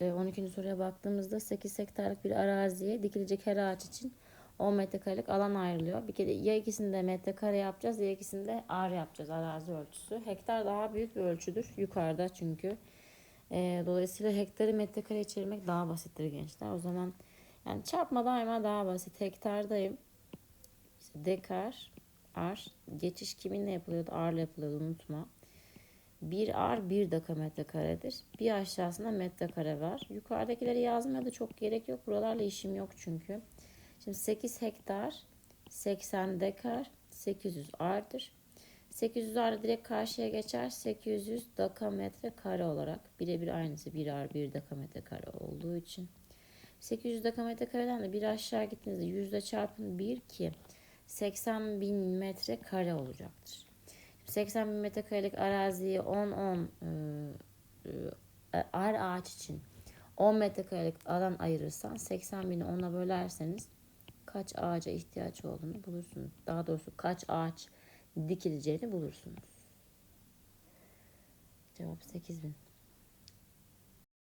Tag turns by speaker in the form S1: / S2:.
S1: e, 12. soruya baktığımızda 8 hektarlık bir araziye dikilecek her ağaç için 10 metrekarelik alan ayrılıyor. Bir kere ya ikisinde metrekare yapacağız ya ikisinde ar yapacağız arazi ölçüsü. Hektar daha büyük bir ölçüdür yukarıda çünkü. E, dolayısıyla hektarı metrekareye çevirmek daha basittir gençler. O zaman yani çarpma daima daha basit. Hektardayım. İşte dekar, ar. Geçiş kiminle yapılıyordu? Arla yapılıyordu unutma. Bir ar bir dekametre karedir. Bir aşağısında metrekare var. Yukarıdakileri yazmaya da çok gerek yok. Buralarla işim yok çünkü. Şimdi 8 hektar 80 dekar 800 ardır. 800 ar direkt karşıya geçer. 800 dekametre kare olarak birebir aynısı. Bir ar bir dekametre kare olduğu için. 800 dekametre kareden de bir aşağı gittiğinizde yüzde çarpın 1 ki 80 bin metre kare olacaktır. 80 bin metrekarelik araziyi 10-10 e, ar ağaç için 10 metrekarelik alan ayırırsan 80 bini 10'a bölerseniz kaç ağaca ihtiyaç olduğunu bulursunuz. Daha doğrusu kaç ağaç dikileceğini bulursunuz. Cevap 8 bin.